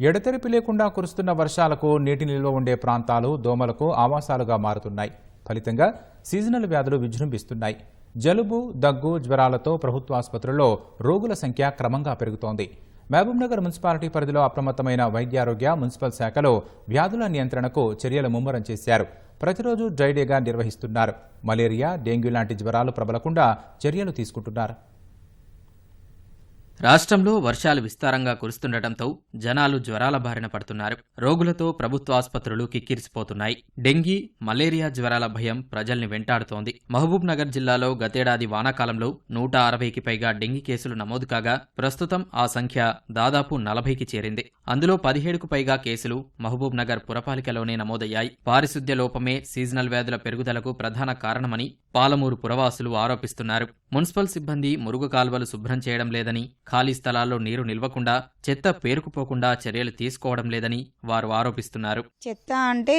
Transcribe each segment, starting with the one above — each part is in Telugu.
ఎడతెరిపి లేకుండా కురుస్తున్న వర్షాలకు నీటి నిల్వ ఉండే ప్రాంతాలు దోమలకు ఆవాసాలుగా మారుతున్నాయి. ఫలితంగా సీజనల్ వ్యాధులు విజృంభిస్తున్నాయి. జలుబు దగ్గు జ్వరాలతో ప్రభుత్వ ఆసుపత్రుల్లో రోగుల సంఖ్య క్రమంగా పెరుగుతోంది. మహబూబ్నగర్ మున్సిపాలిటీ పరిధిలో అప్రమత్తమైన వైద్యారోగ్య మున్సిపల్ శాఖలో వ్యాధుల నియంత్రణకు చర్యలు ముమ్మరం చేశారు. ప్రతిరోజు డ్రైడేగా నిర్వహిస్తున్నారు. మలేరియా డెంగ్యూ లాంటి జ్వరాలు ప్రబలకుండా చర్యలు తీసుకుంటున్నారు. రాష్ట్రంలో వర్షాలు విస్తారంగా కురుస్తుండటంతో జనాలు జ్వరాల బారిన పడుతున్నారు. రోగులతో ప్రభుత్వ ఆసుపత్రులు కిక్కిరిసిపోతున్నాయి. డెంగీ మలేరియా జ్వరాల భయం ప్రజల్ని వెంటాడుతోంది. మహబూబ్ నగర్ జిల్లాలో గతేడాది వానాకాలంలో నూట అరవైకి పైగా డెంగీ కేసులు నమోదు కాగా ప్రస్తుతం ఆ సంఖ్య దాదాపు నలభైకి చేరింది. అందులో పదిహేడుకు పైగా కేసులు మహబూబ్ నగర్ పురపాలికలోనే నమోదయ్యాయి. పారిశుద్ధ్య లోపమే సీజనల్ వ్యాధుల పెరుగుదలకు ప్రధాన కారణమని పాలమూరు పురవాసులు ఆరోపిస్తున్నారు. మున్సిపల్ సిబ్బంది మురుగు కాల్వలు శుభ్రం చేయడం లేదని ఖాళీ స్థలాల్లో నీరు నిల్వకుండా చెత్త పేరుకుపోకుండా చర్యలు తీసుకోవడం లేదని వారు ఆరోపిస్తున్నారు. చెత్త అంటే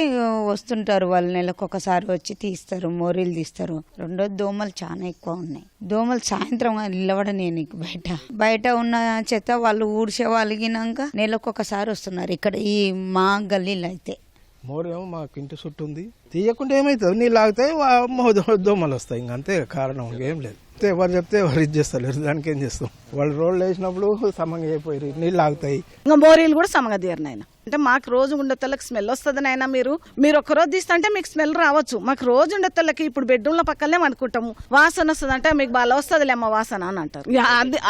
వస్తుంటారు వాళ్ళు నెలకొకసారి వచ్చి తీస్తారు మోరీలు తీస్తారు. రెండో దోమలు చాలా ఎక్కువ ఉన్నాయి. దోమలు సాయంత్రం నిలవడం నేను బయట. బయట ఉన్న చెత్త వాళ్ళు ఊడ్చే వాళ్ళకినాక నెలకొకసారి వస్తున్నారు. ఇక్కడ ఈ మా గల్లీలో అయితే. మోరేమో మాకు ఇంటి చుట్టూ ఉంది. తీయకుండా ఏమవుతుంది నీళ్ళు ఆగుతాయి వా- మో- దో- దోమలు వస్తాయి. ఇంక అంతే కారణం ఏం లేదు. ఎవరు చెప్తే ఎవరు ఇది చేస్తలేరు దానికి ఏం చేస్తాం? వాళ్ళు రోడ్లు వేసినప్పుడు సమంగా అయిపోయి నీళ్ళు ఆగుతాయి ఇంకా మోరీలు కూడా సమంగా తీయరు అంటే మాకు రోజు ఉండేతలకు స్మెల్ వస్తుంది నాయన మీరు. మీరు ఒక రోజు తీస్తుంటే మీకు స్మెల్ రావచ్చు. మాకు రోజు ఉండేతలకి ఇప్పుడు బెడ్రూమ్ల పక్కనే అనుకుంటాము వాసన వస్తుంది అంటే మీకు బాగా వస్తుంది అమ్మ వాసన అని అంటారు.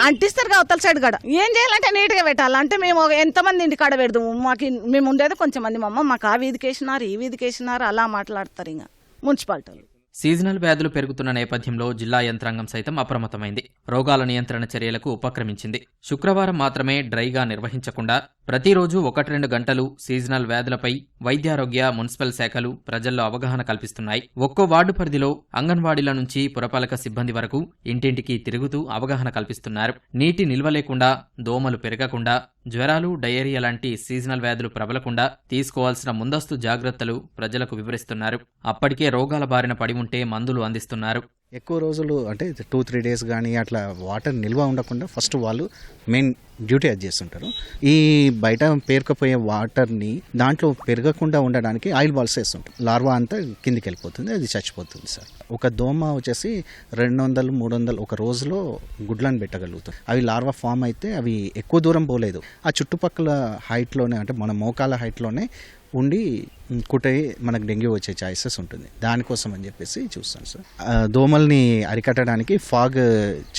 అంటిస్తారు అవతల సైడ్ కాడ. ఏం చేయాలంటే నీట్గా పెట్టాలి. అంటే మేము ఎంతమంది ఇంటి కాడ పెడదాము మాకు మేము ఉండేది కొంచెం మంది మమ్మ మాకు ఆ వీధికి వేసినారు ఈ వీధికి వేసినారు అలా మాట్లాడతారు ఇంకా మున్సిపాలిటీ. సీజనల్ వ్యాధులు పెరుగుతున్న నేపథ్యంలో జిల్లా యంత్రాంగం సైతం అప్రమత్తమైంది. రోగాల నియంత్రణ చర్యలకు ఉపక్రమించింది. శుక్రవారం మాత్రమే డ్రైగా నిర్వహించకుండా ప్రతిరోజు ఒకటి రెండు గంటలు సీజనల్ వ్యాధులపై వైద్యారోగ్య మున్సిపల్ శాఖలు ప్రజల్లో అవగాహన కల్పిస్తున్నాయి. ఒక్కో వార్డు పరిధిలో అంగన్వాడీల నుంచి పురపాలక సిబ్బంది వరకు ఇంటింటికి తిరుగుతూ అవగాహన కల్పిస్తున్నారు. నీటి నిల్వ లేకుండా దోమలు పెరగకుండా జ్వరాలు డయేరియా లాంటి సీజనల్ వ్యాధులు ప్రబలకుండా తీసుకోవాల్సిన ముందస్తు జాగ్రత్తలు ప్రజలకు వివరిస్తున్నారు. అప్పటికే రోగాల బారిన పడి ఉంటే మందులు అందిస్తున్నారు. ఎక్కువ రోజులు అంటే టూ త్రీ డేస్ కానీ అట్లా వాటర్ నిల్వ ఉండకుండా ఫస్ట్ వాళ్ళు మెయిన్ డ్యూటీ అది చేస్తుంటారు. ఈ బయట పేరుకపోయే వాటర్ని దాంట్లో పెరగకుండా ఉండడానికి ఆయిల్ బాల్స్ వేస్తుంటారు. లార్వా అంతా కిందికి వెళ్ళిపోతుంది అది చచ్చిపోతుంది సార్. ఒక దోమ వచ్చేసి రెండు వందలు మూడు వందలు ఒక రోజులో గుడ్లను పెట్టగలుగుతాం. అవి లార్వా ఫామ్ అయితే అవి ఎక్కువ దూరం పోలేదు. ఆ చుట్టుపక్కల హైట్లోనే అంటే మన మోకాల హైట్లోనే ఉండి కుట్టై మనకు డెంగ్యూ వచ్చే ఛాయిసెస్ ఉంటుంది. దానికోసం అని చెప్పేసి చూస్తాను సార్. దోమల్ని అరికట్టడానికి ఫాగ్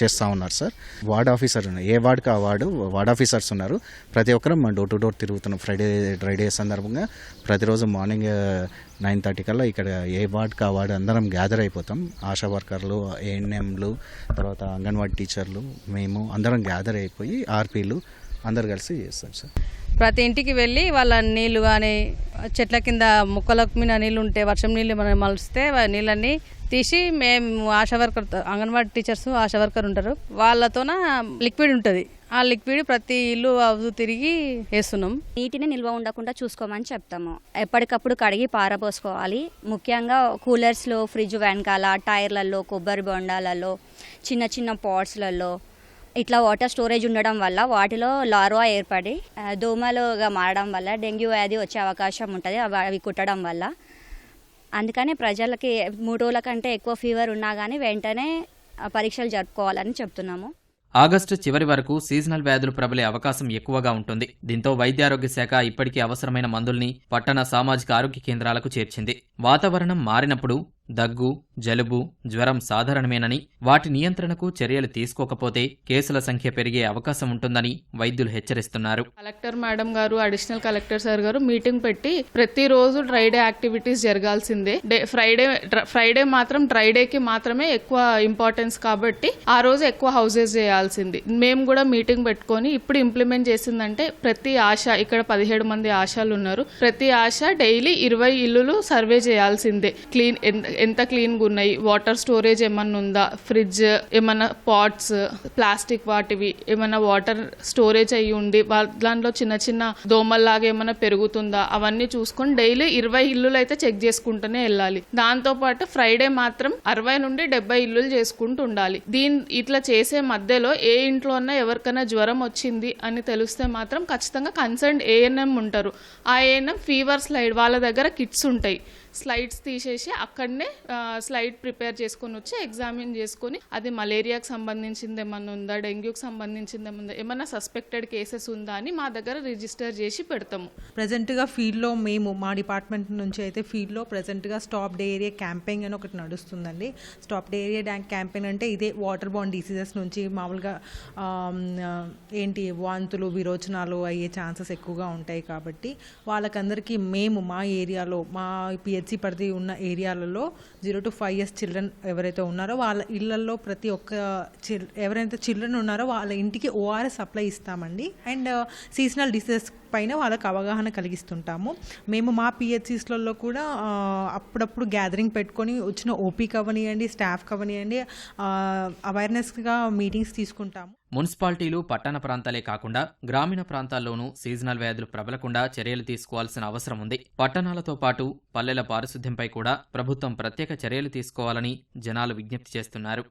చేస్తూ ఉన్నారు సార్. వార్డ్ ఆఫీసర్ ఉన్నారు. ఏ వార్డ్కి ఆ వార్డు వార్డ్ ఆఫీసర్స్ ఉన్నారు. ప్రతి ఒక్కరు మనం డోర్ టు డోర్ తిరుగుతున్నాం. ఫ్రైడే డ్రై డే సందర్భంగా ప్రతిరోజు మార్నింగ్ నైన్ థర్టీ కల్లా ఇక్కడ ఏ వార్డ్కి ఆ వార్డు అందరం గ్యాదర్ అయిపోతాం. ఆశా వర్కర్లు ఏఎన్ఎంలు తర్వాత అంగన్వాడీ టీచర్లు మేము అందరం గ్యాదర్ అయిపోయి ఆర్పీలు అందరు కలిసి చేస్తాం సార్. ప్రతి ఇంటికి వెళ్ళి వాళ్ళ నీళ్ళు కానీ చెట్ల కింద మొక్కలకు మీద నీళ్ళు ఉంటే వర్షం నీళ్ళు మనం మలిస్తే ఆ నీళ్ళన్నీ తీసి మేము ASHA worker anganwadi teachers ASHA worker ఉంటారు. వాళ్ళతోన లిక్విడ్ ఉంటుంది. ఆ లిక్విడ్ ప్రతి ఇల్లు అవుతూ తిరిగి వేస్తున్నాం. నీటిని నిల్వ ఉండకుండా చూసుకోమని చెప్తాము. ఎప్పటికప్పుడు కడిగి పారబోసుకోవాలి. ముఖ్యంగా కూలర్స్లో ఫ్రిడ్జ్ వెనకాల టైర్లలో కొబ్బరి బొండాలలో చిన్న చిన్న పాట్స్లలో ఇట్లా వాటర్ స్టోరేజ్ ఉండడం వల్ల వాటిలో లార్వా ఏర్పడి దోమలుగా మారడం వల్ల డెంగ్యూ వ్యాధి వచ్చే అవకాశం ఉంటుంది అవి అవి కుట్టడం వల్ల. అందుకనే ప్రజలకి మూడు రోజుల కంటే ఎక్కువ ఫీవర్ ఉన్నా కానీ వెంటనే పరీక్షలు జరుపుకోవాలని చెప్తున్నాము. ఆగస్టు చివరి వరకు సీజనల్ వ్యాధులు ప్రబలే అవకాశం ఎక్కువగా ఉంటుంది. దీంతో వైద్యారోగ్య శాఖ ఇప్పటికీ అవసరమైన మందుల్ని పట్టణ సామాజిక ఆరోగ్య కేంద్రాలకు చేర్చింది. వాతావరణం మారినప్పుడు దగ్గు జలుబు జ్వరం సాధారణమేనని వాటి నియంత్రణకు చర్యలు తీసుకోకపోతే కేసుల సంఖ్య పెరిగే అవకాశం ఉంటుందని వైద్యులు హెచ్చరిస్తున్నారు. కలెక్టర్ మేడం గారు అడిషనల్ కలెక్టర్ సార్ గారు మీటింగ్ పెట్టి ప్రతిరోజు డ్రై డే యాక్టివిటీస్ జరగాల్సిందే. డే ఫ్రైడే ఫ్రైడే మాత్రం డ్రై డేకి మాత్రమే ఎక్కువ ఇంపార్టెన్స్ కాబట్టి ఆ రోజు ఎక్కువ హౌసెస్ చేయాల్సింది. మేము కూడా మీటింగ్ పెట్టుకొని ఇప్పుడు ఇంప్లిమెంట్ చేసిందంటే ప్రతి ఆశ ఇక్కడ పదిహేడు మంది ఆశాలు ఉన్నారు ప్రతి ఆశ డైలీ ఇరవై ఇల్లులు సర్వే చేయాల్సిందే. క్లీన్ ఎన్- ఎంత క్లీన్గా ఉన్నాయి? వాటర్ స్టోరేజ్ ఏమన్నా ఉందా? ఫ్రిడ్జ్ ఏమన్నా పాట్స్ ప్లాస్టిక్ వాటివి ఏమైనా వాటర్ స్టోరేజ్ అయ్యి ఉండి దాంట్లో చిన్న చిన్న దోమల్లాగా ఏమైనా పెరుగుతుందా? అవన్నీ చూసుకొని డైలీ ఇరవై ఇల్లులు అయితే చెక్ చేసుకుంటూనే వెళ్ళాలి. దాంతో పాటు ఫ్రైడే మాత్రం అరవై నుండి డెబ్బై ఇల్లులు చేసుకుంటూ ఉండాలి. దీని ఇట్లా చేసే మధ్యలో ఏ ఇంట్లో అన్నా ఎవరికైనా జ్వరం వచ్చింది అని తెలిస్తే మాత్రం ఖచ్చితంగా కన్సర్న్ ఏఎన్ఎం ఉంటారు. ఆ ఏఎన్ఎం ఫీవర్ స్లైడ్ వాళ్ళ దగ్గర కిట్స్ ఉంటాయి. స్లైడ్స్ తీసేసి అక్కడనే స్లైడ్ ప్రిపేర్ చేసుకొని వచ్చి ఎగ్జామిన్ చేసుకొని అది మలేరియాకి సంబంధించింది ఏమన్నా ఉందా డెంగ్యూకి సంబంధించింది ఏమన్నా ఏమన్నా సస్పెక్టెడ్ కేసెస్ ఉందా అని మా దగ్గర రిజిస్టర్ చేసి పెడతాము. ప్రజెంట్గా ఫీల్డ్లో మేము మా డిపార్ట్మెంట్ నుంచి అయితే ఫీల్డ్లో ప్రజెంట్గా స్టాప్ డేరియా క్యాంపెయిన్ అని ఒకటి నడుస్తుందండి. స్టాప్ డేరియా డ్యాంక్ క్యాంపెయిన్ అంటే ఇదే వాటర్ బాండ్ డిసీజెస్ నుంచి మామూలుగా ఏంటి వాంతులు విరోచనాలు అయ్యే ఛాన్సెస్ ఎక్కువగా ఉంటాయి కాబట్టి వాళ్ళకందరికీ మేము మా ఏరియాలో మా పిహెచ్సి పరిధి ఉన్న ఏరియాలలో zero to five years children ఎవరైతే ఉన్నారో వాళ్ళ ఇళ్ళలో ప్రతి ఒక్క చిల్ ఎవరైతే చిల్డ్రన్ ఉన్నారో వాళ్ళ ఇంటికి ఓఆర్ఎస్ సప్లై ఇస్తామండి. అండ్ uh, సీజనల్ డిసీజెస్ పైన వాళ్ళకు అవగాహన కలిగిస్తుంటాము. మేము మా పిహెచ్సిస్లలో కూడా uh, అప్పుడప్పుడు గ్యాదరింగ్ పెట్టుకొని వచ్చిన ఓపీ కవనియండి స్టాఫ్ కవనియండి uh, అవేర్నెస్గా మీటింగ్స్ తీసుకుంటాము. మున్సిపాలిటీలు పట్టణ ప్రాంతాలే కాకుండా గ్రామీణ ప్రాంతాల్లోనూ సీజనల్ వ్యాధులు ప్రబలకుండా చర్యలు తీసుకోవాల్సిన అవసరం ఉంది. పట్టణాలతో పాటు పల్లెల పారిశుద్ధ్యంపై కూడా ప్రభుత్వం ప్రత్యేక చర్యలు తీసుకోవాలని జనాలు విజ్ఞప్తి చేస్తున్నారు.